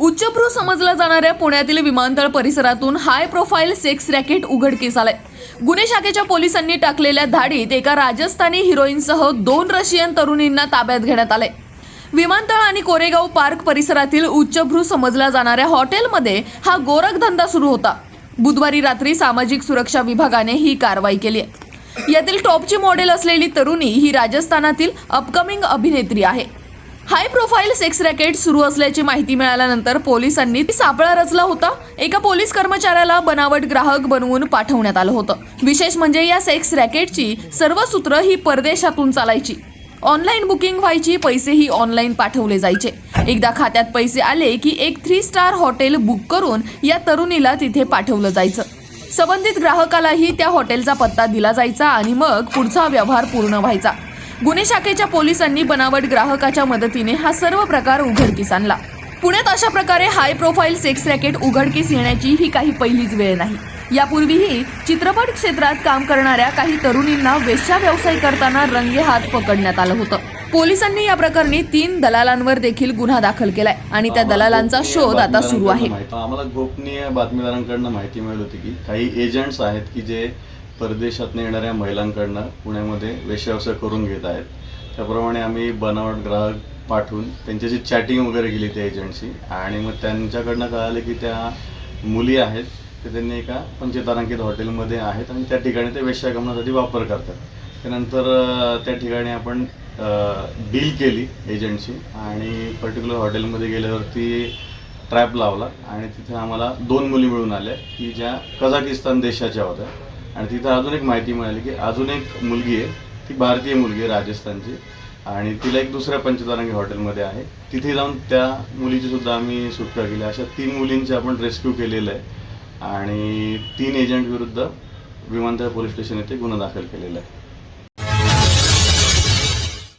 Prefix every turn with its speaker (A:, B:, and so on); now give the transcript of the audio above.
A: उच्चभ्रू समजल्या जाणाऱ्या पुण्यातील विमानतळ परिसरातून हाय प्रोफाईल सेक्स रॅकेट उघडकीस आलंय. गुन्हे शाखेच्या पोलिसांनी टाकलेल्या धाडीत एका राजस्थानी हिरोईनसह दोन रशियन तरुणींना ताब्यात घेण्यात आले विमानतळ आणि कोरेगाव पार्क परिसरातील उच्चभ्रू समजल्या जाणाऱ्या हॉटेलमध्ये हा गोरखधंदा सुरू होता. बुधवारी रात्री सामाजिक सुरक्षा विभागाने ही कारवाई केली आहे. यातील टॉपची मॉडेल असलेली तरुणी ही राजस्थानातील अपकमिंग अभिनेत्री आहे. हाय प्रोफाईल सेक्स रॅकेट सुरू असल्याची माहिती मिळाल्यानंतर पोलिसांनी सापळा रचला होता. एका पोलीस कर्मचाऱ्याला बनावट ग्राहक बनवून पाठवण्यात आलं होतं. विशेष म्हणजे या सेक्स रॅकेटची सर्व सूत्र ही परदेशातून चालायची. ऑनलाईन बुकिंग व्हायची पैसेही ऑनलाईन पाठवले जायचे. एकदा खात्यात पैसे आले की एक थ्री स्टार हॉटेल बुक करून या तरुणीला तिथे पाठवलं जायचं. संबंधित ग्राहकालाही त्या हॉटेलचा पत्ता दिला जायचा आणि मग पुढचा व्यवहार पूर्ण व्हायचा. गुन्हे शाखेच्या पोलिसांनी बनावट ग्राहकाच्या मदतीने हा सर्व प्रकार उघडकीस आणला. पुण्यात अशा प्रकारे हाय प्रोफाईल सेक्स रॅकेट उघडकीस येण्याची ही काही पहिलीच वेळ नाही. यापूर्वीही चित्रपट क्षेत्रात काम करणाऱ्या काही तरुणींना वेश्या व्यवसाय करताना रंगेहात पकडण्यात आलं होतं. पोलिसांनी या प्रकरणी तीन दलालांवर देखील गुन्हा दाखल केलाय आणि त्या दलालांचा शोध आता सुरू आहे.
B: आम्हाला गोपनीय बातमीदारांकडनं माहिती मिळत होती की काही एजंट्स आहेत की जे परदेशातनं येणाऱ्या महिलांकडनं पुण्यामध्ये वेशव्यवसाय करून घेत आहेत. त्याप्रमाणे आम्ही बनावट ग्राहक पाठवून त्यांच्याशी चॅटिंग वगैरे केली त्या एजंटशी आणि मग त्यांच्याकडनं कळालं की त्या मुली आहेत ते त्यांनी एका पंचतारांकित हॉटेलमध्ये आहेत आणि त्या ठिकाणी ते वेश्यागमनासाठी वापर करतात. त्यानंतर त्या ठिकाणी आपण डील केली एजंटशी आणि पर्टिक्युलर हॉटेलमध्ये गेल्यावरती ट्रॅप लावला आणि तिथे आम्हाला दोन मुली मिळून आल्या की ज्या कझाकिस्तान देशाच्या होत्या. आणि तिथं अजून एक माहिती मिळाली की अजून एक मुलगी आहे ती भारतीय मुलगी आहे राजस्थानची. आणि तिला एक दुसऱ्या पंचतारांगी हॉटेलमध्ये आहे. तिथे जाऊन त्या मुलीची सुद्धा आम्ही सुटका केली. अशा तीन मुलींचे आपण रेस्क्यू केलेलं आहे. आणि तीन एजंट विरुद्ध विमानतळ पोलीस स्टेशन येथे गुन्हा दाखल केलेला आहे.